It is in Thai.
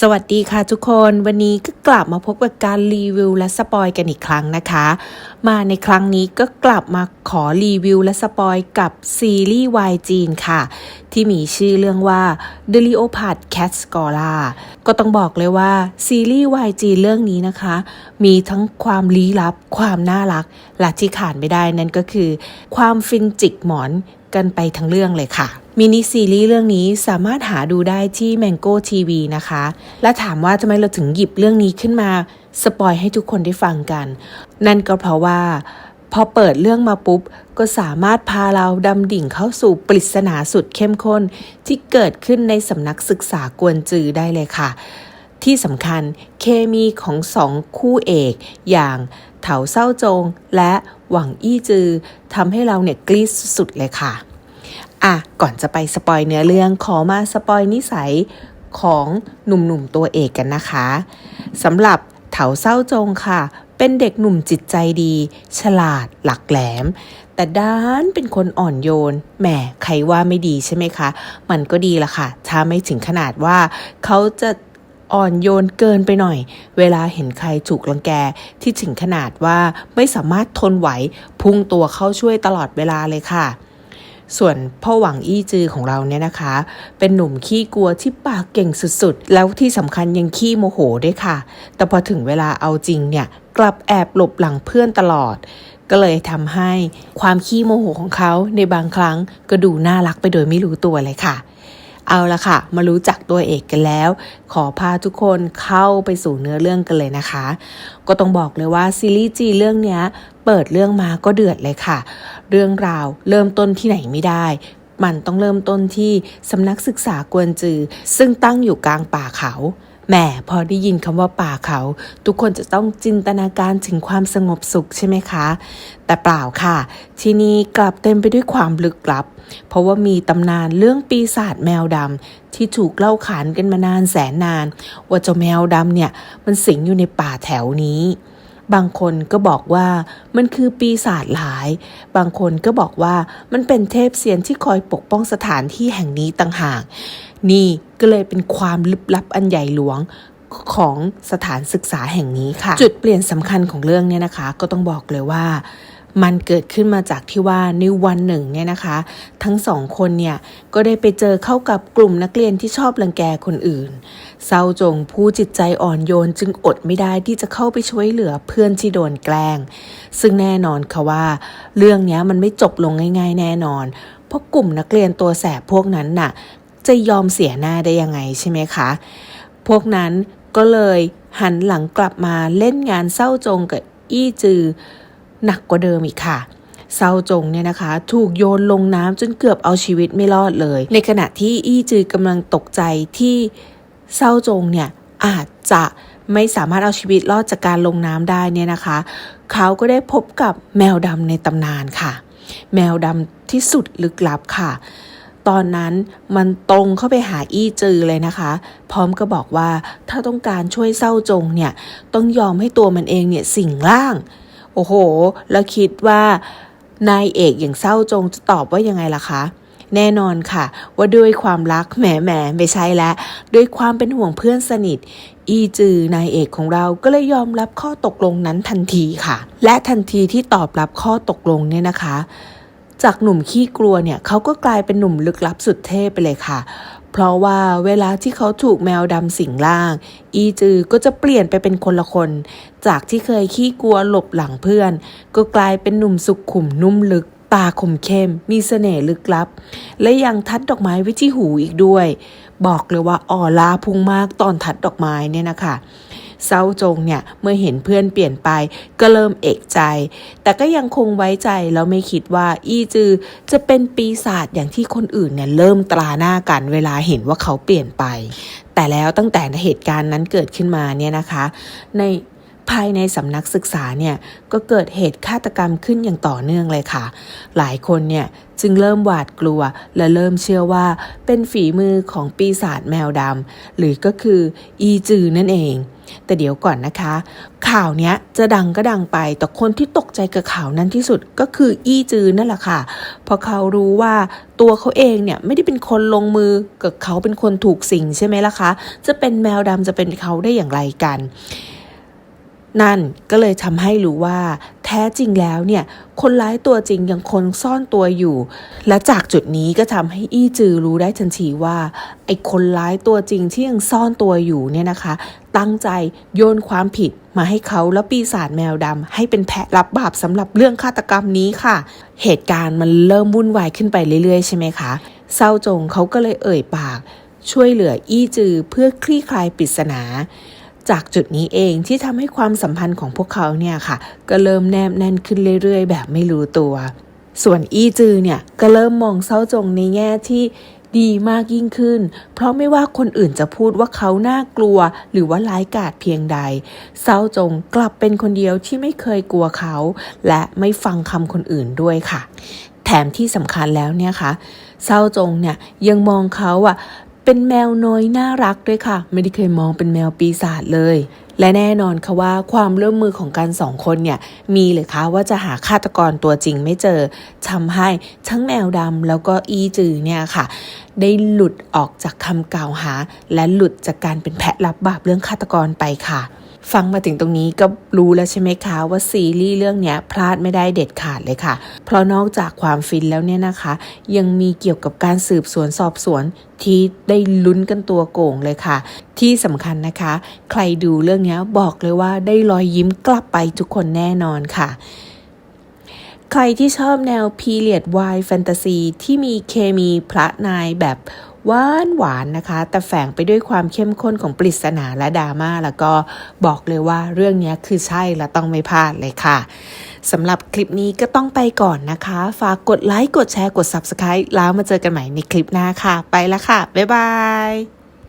สวัสดีค่ะทุกคนวันนี้ก็กลับมาพบกับการรีวิวและสปอยกันอีกครั้งนะคะ มาในครั้งนี้ก็กลับมาขอรีวิวและสปอยกับซีรีส์วายจีนค่ะ ที่มีชื่อเรื่องว่า The Leopard Cat Scholar ก็ต้องบอกเลยว่า ซีรีส์วายจีนเรื่องนี้นะคะ มีทั้งความลี้ลับ ความน่ารัก และที่ขาดไม่ได้นั่นก็คือ ความฟินจิกหมอนกันไปทั้งเรื่องเลยค่ะ มินิซีรีส์เรื่องนี้สามารถหาดูได้ที่ Mango TV นะคะ และถามว่าทำไมเราถึงหยิบเรื่องนี้ขึ้นมาสปอยให้ทุกคนได้ฟังกัน นั่นก็เพราะว่า พอเปิดเรื่องมาปุ๊บ ก็สามารถพาเราดำดิ่งเข้าสู่ปริศนาสุดเข้มข้น ที่เกิดขึ้นในสำนักศึกษากวนจือได้เลยค่ะ ที่สำคัญเคมีของสองคู่เอกอย่างเถาเศร้าจง และหวังอี้จือทำให้เราเนี่ยกรี๊ดสุดๆเลยค่ะ อะก่อนจะไปสปอยเนื้อเรื่องขอมาสปอยนิสัยของหนุ่มๆตัวเอกกันนะคะสำหรับเถาเศร้าจงค่ะ เป็นเด็กหนุ่มจิตใจดี ฉลาดหลักแหลม แต่ด้านเป็นคนอ่อนโยนแหมใครว่าไม่ดีใช่ไหมคะ มันก็ดีละค่ะ ถ้าไม่ถึงขนาดว่าเขาจะอ่อนโยนเกินไปหน่อย เวลาเห็นใครถูกรังแกที่ถึงขนาดว่าไม่สามารถทนไหว พุ่งตัวเข้าช่วยตลอดเวลาเลยค่ะ ส่วนพ่อหวังอี้จือของเราเนี่ยนะคะ เป็นหนุ่มขี้กลัวที่ปากเก่งสุดๆ แล้วที่สำคัญยังขี้โมโหด้วยค่ะ แต่พอถึงเวลาเอาจริงเนี่ยกลับแอบหลบหลังเพื่อนตลอด ก็เลยทำให้ความขี้โมโหของเขาในบางครั้งก็ดูน่ารักไปโดยไม่รู้ตัวเลยค่ะ เอาละค่ะ มารู้จักตัวเอกกันแล้ว ขอพาทุกคนเข้าไปสู่เนื้อเรื่องกันเลยนะคะ ก็ต้องบอกเลยว่าซีรีส์จีเรื่องนี้เปิดเรื่องมาก็เดือดเลยค่ะ เรื่องราวเริ่มต้นที่ไหนไม่ได้ มันต้องเริ่มต้นที่สำนักศึกษากวนจือ ซึ่งตั้งอยู่กลางป่าเขา แหมพอได้ยินคำว่าป่าเขา ทุกคนจะต้องจินตนาการถึงความสงบสุขใช่ไหมคะ แต่เปล่าค่ะ ที่นี่กลับเต็มไปด้วยความลึกลับ เพราะว่ามีตำนานเรื่องปีศาจแมวดำที่ถูกเล่าขานกันมานานแสนนาน ว่าเจ้าแมวดำเนี่ยมันสิงอยู่ในป่าแถวนี้บางคนก็บอกว่ามันคือปีศาจหลาย บางคนก็บอกว่ามันเป็นเทพเซียนที่คอยปกป้องสถานที่แห่งนี้ต่างหาก นี่ ก็เลยเป็นความลึกลับอันใหญ่หลวงของสถานศึกษาแห่งนี้ค่ะ จุดเปลี่ยนสำคัญของเรื่องเนี่ยนะคะ ก็ต้องบอกเลยว่ามันเกิดขึ้นมาจากที่ว่าในวันหนึ่งเนี่ยนะคะ ทั้งสองคนเนี่ยก็ได้ไปเจอเข้ากับกลุ่มนักเรียนที่ชอบรังแกคนอื่นเศร้าจงผู้จิตใจอ่อนโยนจึงอดไม่ได้ที่จะเข้าไปช่วยเหลือเพื่อนที่โดนแกล้ง ซึ่งแน่นอนค่ะว่า เรื่องนี้มันไม่จบลงง่าย ๆ แน่นอน เพราะกลุ่มนักเรียนตัวแสบพวกนั้นน่ะ จะยอมเสียหน้าได้ยังไงใช่ไหมคะ พวกนั้นก็เลยหันหลังกลับมาเล่นงานเศร้าจงกับอี้จือหนักกว่าเดิมอีกค่ะเศร้าจงเนี่ยนะคะ ถูกโยนลงน้ำจนเกือบเอาชีวิตไม่รอดเลย ในขณะที่อี้จือกำลังตกใจที่เศร้าจงเนี่ยอาจจะไม่สามารถเอาชีวิตรอดจากการลงน้ำได้เนี่ยนะคะ เขาก็ได้พบกับแมวดำในตำนานค่ะ แมวดำที่สุดลึกลับค่ะ ตอนนั้นมันตรงเข้าไปหาอี้จือเลยนะคะ พร้อมก็บอกว่าถ้าต้องการช่วยเศร้าจงเนี่ยต้องยอมให้ตัวมันเองเนี่ยสิ่งร่าง โอ้โห แล้วคิดว่านายเอกอย่างเศร้าจงจะตอบว่ายังไงล่ะคะแน่นอนค่ะ ว่าด้วยความรักแหมแหมไม่ใช่แล้ว ด้วยความเป็นห่วงเพื่อนสนิท อีจือนายเอกของเราก็เลยยอมรับข้อตกลงนั้นทันทีค่ะ และทันทีที่ตอบรับข้อตกลงเนี่ยนะคะ จากหนุ่มขี้กลัวเนี่ยเขาก็กลายเป็นหนุ่มลึกลับสุดเท่ไปเลยค่ะ เพราะว่าเวลาที่เขาถูกแมวดำสิงร่าง อีจือก็จะเปลี่ยนไปเป็นคนละคน จากที่เคยขี้กลัวหลบหลังเพื่อน ก็กลายเป็นหนุ่มสุขขุมนุ่มลึกตาคมเข้ม มีเสน่ห์ลึกลับ และยังทัดดอกไม้ไว้ที่หูอีกด้วย บอกเลยว่าอ่อล้าพุ่งมากตอนทัดดอกไม้เนี่ยนะคะ เศร้าจงเนี่ยเมื่อเห็นเพื่อนเปลี่ยนไปก็เริ่มเอกใจ แต่ก็ยังคงไว้ใจแล้วไม่คิดว่า อี้จือจะเป็นปีศาจอย่างที่คนอื่นเนี่ยเริ่มตราหน้ากันเวลาเห็นว่าเขาเปลี่ยนไป แต่แล้วตั้งแต่เหตุการณ์นั้นเกิดขึ้นมาเนี่ยนะคะ ในภายในสำนักศึกษาเนี่ยก็เกิดเหตุฆาตกรรมขึ้นอย่างต่อเนื่องเลยค่ะ หลายคนเนี่ยจึงเริ่มหวาดกลัวและเริ่มเชื่อว่าเป็นฝีมือของปีศาจแมวดำหรือก็คืออีจือนั่นเอง แต่เดี๋ยวก่อนนะคะ ข่าวเนี้ยจะดังก็ดังไป แต่คนที่ตกใจกับข่าวนั้นที่สุดก็คืออี้จือนั่นแหละค่ะเพราะเขารู้ว่าตัวเขาเองเนี่ยไม่ได้เป็นคนลงมือกับเขาเป็นคนถูกสิ่งใช่ไหมล่ะคะ จะเป็นแมวดำจะเป็นเขาได้อย่างไรกัน นั่นก็เลยทำให้รู้ว่า แท้จริงแล้วเนี่ย คนร้ายตัวจริงยังคงซ่อนตัวอยู่ และจากจุดนี้ก็ทำให้อี้จือรู้ได้ทันทีว่าไอ้คนร้ายตัวจริงที่ยังซ่อนตัวอยู่เนี่ยนะคะ ตั้งใจโยนความผิดมาให้เขาและปีศาจแมวดำให้เป็นแพะรับบาปสำหรับเรื่องฆาตกรรมนี้ค่ะ เหตุการณ์มันเริ่มวุ่นวายขึ้นไปเรื่อยๆใช่ไหมคะเศร้าจงเขาก็เลยเอ่ยปาก ช่วยเหลืออี้จือเพื่อคลี่คลายปริศนา จากจุดนี้เองที่ทำให้ความสัมพันธ์ของพวกเขาเนี่ยค่ะ ก็เริ่มแนบแน่นขึ้นเรื่อยๆ แบบไม่รู้ตัว ส่วนอี้จือเนี่ยก็เริ่มมองเศร้าจงในแง่ที่ดีมากยิ่งขึ้น เพราะไม่ว่าคนอื่นจะพูดว่าเขาน่ากลัว หรือว่าร้ายกาจเพียงใด เศร้าจงกลับเป็นคนเดียวที่ไม่เคยกลัวเขา และไม่ฟังคำคนอื่นด้วยค่ะ แถมที่สำคัญแล้วเนี่ยค่ะเศร้าจงเนี่ยยังมองเขาอะ เป็นแมวน้อยน่ารักด้วยค่ะ ไม่ได้เคยมองเป็นแมวปีศาจเลย และแน่นอนค่ะว่าความร่วมมือของการสองคนเนี่ย มีเลยคะว่าจะหาฆาตกรตัวจริงไม่เจอทำให้ทั้งแมวดำแล้วก็อีจือเนี่ยค่ะ ได้หลุดออกจากคำกล่าวหา และหลุดจากการเป็นแพะรับบาปเรื่องฆาตกรไปค่ะ ฟังมาถึงตรงนี้ก็รู้แล้วใช่ไหมคะว่าซีรีส์เรื่องนี้พลาดไม่ได้เด็ดขาดเลยค่ะ เพราะนอกจากความฟินแล้วเนี่ยนะคะ ยังมีเกี่ยวกับการสืบสวนสอบสวนที่ได้ลุ้นกันตัวโก่งเลยค่ะ ที่สำคัญนะคะ ใครดูเรื่องนี้บอกเลยว่าได้รอยยิ้มกลับไปทุกคนแน่นอนค่ะใครที่ชอบแนว Period Y Fantasy ที่มีเคมีพระนายแบบ หวานหวานนะคะ แต่แฝงไปด้วยความเข้มข้นของปริศนาและดราม่าแล้วก็บอกเลยว่าเรื่องนี้คือใช่และต้องไม่พลาดเลยค่ะสำหรับคลิปนี้ก็ต้องไปก่อนนะคะ ฝากกดไลค์กดแชร์กด Subscribe แล้วมาเจอกันใหม่ในคลิปหน้าค่ะ ไปแล้วค่ะ บ๊ายบาย